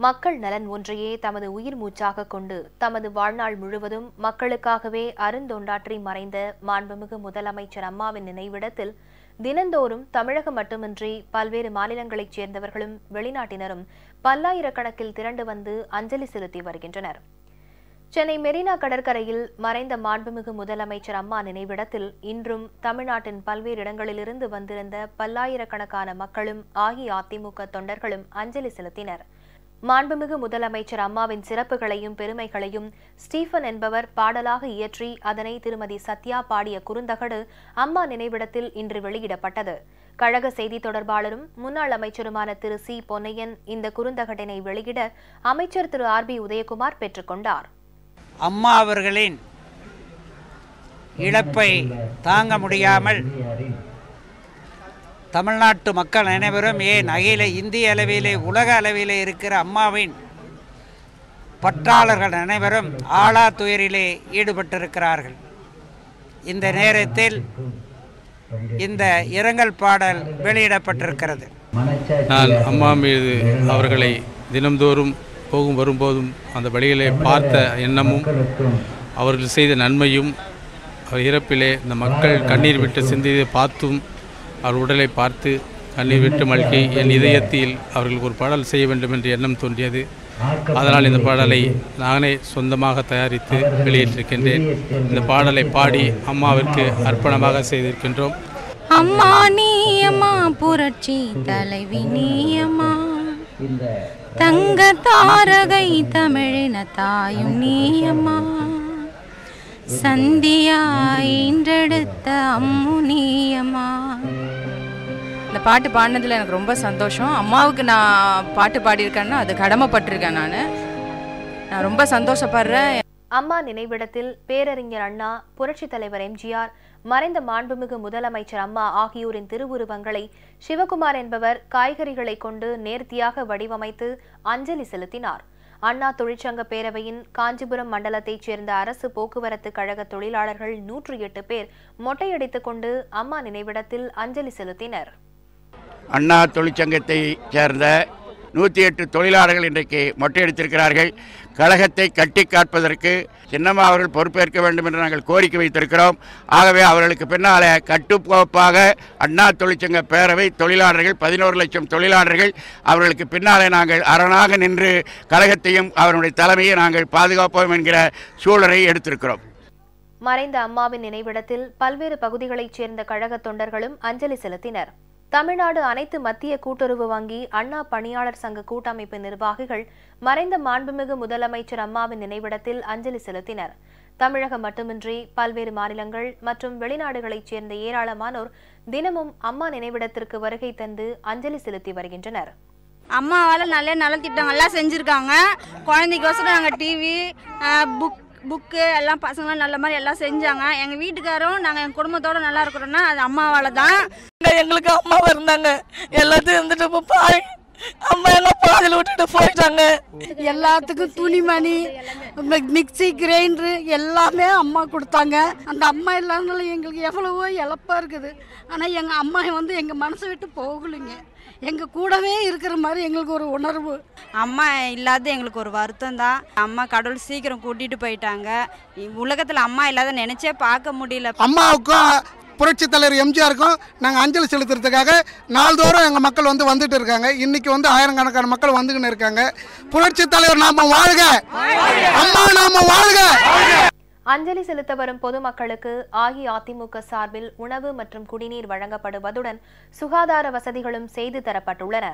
மக்கள் நலன் ஒன்றையே தமது உயிர் மூச்சாக கொண்டு தமது வாழ்நாள் முழுவதும் மக்களுக்காகவே அருந்தொண்டாற்றி மறைந்த மாண்புமிகு முதலமைச்சர் அம்மாவின் நினைவிடத்தில் தினந்தோறும் தமிழகம் மட்டுமின்றி பல்வேறு மாநிலங்களைச் சேர்ந்தவர்களும் வெளிநாட்டினரும் பல்லாயிரக்கணக்கில் திரண்டு வந்து அஞ்சலி செலுத்தி வருகின்றனர். சென்னை மெரினா கடற்கரையில் மறைந்த மாண்புமிகு முதலமைச்சர் அம்மா நினைவிடத்தில் இன்றும் தமிழ்நாட்டின் பல்வேறு இடங்களிலிருந்து வந்திருந்த பல்லாயிரக்கணக்கான மக்களும் அஇஅதிமுக தொண்டர்களும் அஞ்சலி செலுத்தினர். மாண்புமிகு முதலமைச்சர் அம்மாவின் சிறப்புகளையும் பெருமைகளையும் ஸ்டீஃபன் என்பவர் பாடலாக இயற்றி அதனை திருமதி சத்யா பாடிய குறுந்தகடு அம்மா நினைவிடத்தில் இன்று வெளியிடப்பட்டது. கழக செய்தி தொடர்பாளரும் முன்னாள் அமைச்சருமான திரு. சி. பொன்னையன் இந்த குறுந்தகட்டினை வெளியிட அமைச்சர் திரு. ஆர். பி. உதயகுமார் பெற்றுக்கொண்டார் அம்மா அவர்களின் இழப்பை தாங்க முடியாமல் தமிழ்நாட்டு மக்கள் அனைவரும் ஏன் அகில இந்திய அளவிலே உலக அளவிலே இருக்கிற அம்மாவின் பற்றாளர்கள் அனைவரும் ஆளா துயரிலே ஈடுபட்டிருக்கிறார்கள். இந்த நேரத்தில் இந்த இரங்கல் பாடல் வெளியிடப்பட்டிருக்கிறது. நான் அம்மா மீது அவர்களை தினம்தோறும் போகும் வரும்போதும் அந்த வழியிலே பார்த்த எண்ணமும் அவர்கள் செய்த நன்மையும் அவர் இறப்பிலே இந்த மக்கள் கண்ணீர் விட்டு சிந்தித்து பார்த்தும் அவர் உடலை பார்த்து கண்ணீர் விட்டு மல்கி என் இதயத்தில் அவர்களுக்கு ஒரு பாடல் செய்ய வேண்டும் என்ற எண்ணம் தோன்றியது. அதனால் இந்த பாடலை நானே சொந்தமாக தயாரித்து வெளியிட்டிருக்கின்றேன். இந்த பாடலை பாடி அம்மாவிற்கு அர்ப்பணமாக செய்திருக்கின்றோம். அம்மா நீயம்மா புரட்சி தலைவி நீயம்மா தங்க தாரகை தமிழின தாயும் நீயம்மா சந்தியா ஈன்றெடுத்த அம்மு நீயம்மா. இந்த பாட்டு பாடினதில் எனக்கு ரொம்ப சந்தோஷம். அம்மாவுக்கு நான் பாட்டு பாடியிருக்கேன்னா அது கடமைப்பட்டிருக்கேன் நான். நான் ரொம்ப சந்தோஷப்படுறேன். அம்மா நினைவிடத்தில் பேரறிஞர் அண்ணா புரட்சித் தலைவர் எம்ஜிஆர் மறைந்த மாண்புமிகு முதலமைச்சர் அம்மா ஆகியோரின் திருவுருவங்களை சிவகுமார் என்பவர் காய்கறிகளை கொண்டு நேர்த்தியாக வடிவமைத்து அஞ்சலி செலுத்தினார். அண்ணா தொழிற்சங்க பேரவையின் காஞ்சிபுரம் மண்டலத்தைச் சேர்ந்த அரசு போக்குவரத்து கழக தொழிலாளர்கள் நூற்று எட்டு பேர் மொட்டையடித்துக் கொண்டு அம்மா நினைவிடத்தில் அஞ்சலி செலுத்தினர். அண்ணா தொழிற்சங்கத்தை சேர்ந்த நூற்றி எட்டு தொழிலாளர்கள் இன்றைக்கு மொட்டையடித்திருக்கிறார்கள். கழகத்தை கட்டி காப்பதற்கு சின்னம்மா அவர்கள் பொறுப்பேற்க வேண்டும் என்று நாங்கள் கோரிக்கை வைத்திருக்கிறோம். ஆகவே அவர்களுக்கு பின்னாலே கட்டுக்கோப்பாக அண்ணா தொழிற்சங்க பேரவை தொழிலாளர்கள் பதினோரு லட்சம் தொழிலாளர்கள். அவர்களுக்கு பின்னாலே நாங்கள் அரணாக நின்று கழகத்தையும் அவருடைய தலைமையை நாங்கள் பாதுகாப்போம் என்கிற சூழலை எடுத்திருக்கிறோம். மறைந்த அம்மாவின் நினைவிடத்தில் பல்வேறு பகுதிகளைச் சேர்ந்த கழக தொண்டர்களும் அஞ்சலி செலுத்தினர். தமிழ்நாடு அனைத்து மத்திய கூட்டுறவு வங்கி அண்ணா பணியாளர் சங்க கூட்டமைப்பு நிர்வாகிகள் மறைந்த மாண்புமிகு முதலமைச்சர் அம்மாவின் நினைவிடத்தில் அஞ்சலி செலுத்தினர். தமிழகம் மட்டுமின்றி பல்வேறு மாநிலங்கள் மற்றும் வெளிநாடுகளைச் சேர்ந்த ஏராளமானோர் தினமும் அம்மா நினைவிடத்திற்கு வருகை தந்து அஞ்சலி செலுத்தி வருகின்றனர். அம்மாவால் நல்ல நலத்திட்டங்கள்லாம் செஞ்சுருக்காங்க. குழந்தைக்கோசரம் நாங்கள் டிவி புக் புக்கு எல்லாம் பசங்களாம் நல்ல மாதிரி எல்லாம் செஞ்சாங்க. எங்கள் வீட்டுக்காரும் நாங்கள் எங்கள் குடும்பத்தோடு நல்லா இருக்கிறோன்னா அது அம்மாவால் தான் எங்களுக்கு அம்மா இருந்தாங்க. எல்லாத்தையும் இருந்துட்டு இப்போ பாரு அம்மா எல்லாம் பாதியில் விட்டுட்டு போயிட்டாங்க. எல்லாத்துக்கும் துணிமணி மிக்சி கிரைண்டரு எல்லாமே அம்மா கொடுத்தாங்க. அந்த அம்மா இல்லாதனால எங்களுக்கு எவ்வளவோ இழப்பாக இருக்குது. ஆனால் எங்கள் அம்மா வந்து எங்கள் மனசை விட்டு போகலைங்க. எங்கள் கூடவே இருக்கிற மாதிரி எங்களுக்கு ஒரு உணர்வு. அம்மா இல்லாத எங்களுக்கு ஒரு வருத்தம் தான் அம்மா கடவுள் சீக்கிரம் கூட்டிகிட்டு போயிட்டாங்க. உலகத்தில் அம்மா இல்லாத நினச்சே பார்க்க முடியல. அம்மாவுக்கும் புரட்சி தலைவர் எம்ஜிஆருக்கும் நாங்கள் அஞ்சலி செலுத்துறதுக்காக நாள்தோறும் எங்கள் மக்கள் வந்து வந்துட்டு இருக்காங்க. இன்னைக்கு வந்து ஆயிரக்கணக்கான மக்கள் வந்துக்கின்னு இருக்காங்க. புரட்சி தலைவர் நாம வாழ்க. அம்மா நாம வாழ்க. அஞ்சலி செலுத்த வரும் பொதுமக்களுக்கு அஇஅதிமுக சார்பில் உணவு மற்றும் குடிநீர் வழங்கப்படுவதுடன் சுகாதார வசதிகளும் செய்து தரப்பட்டுள்ளன.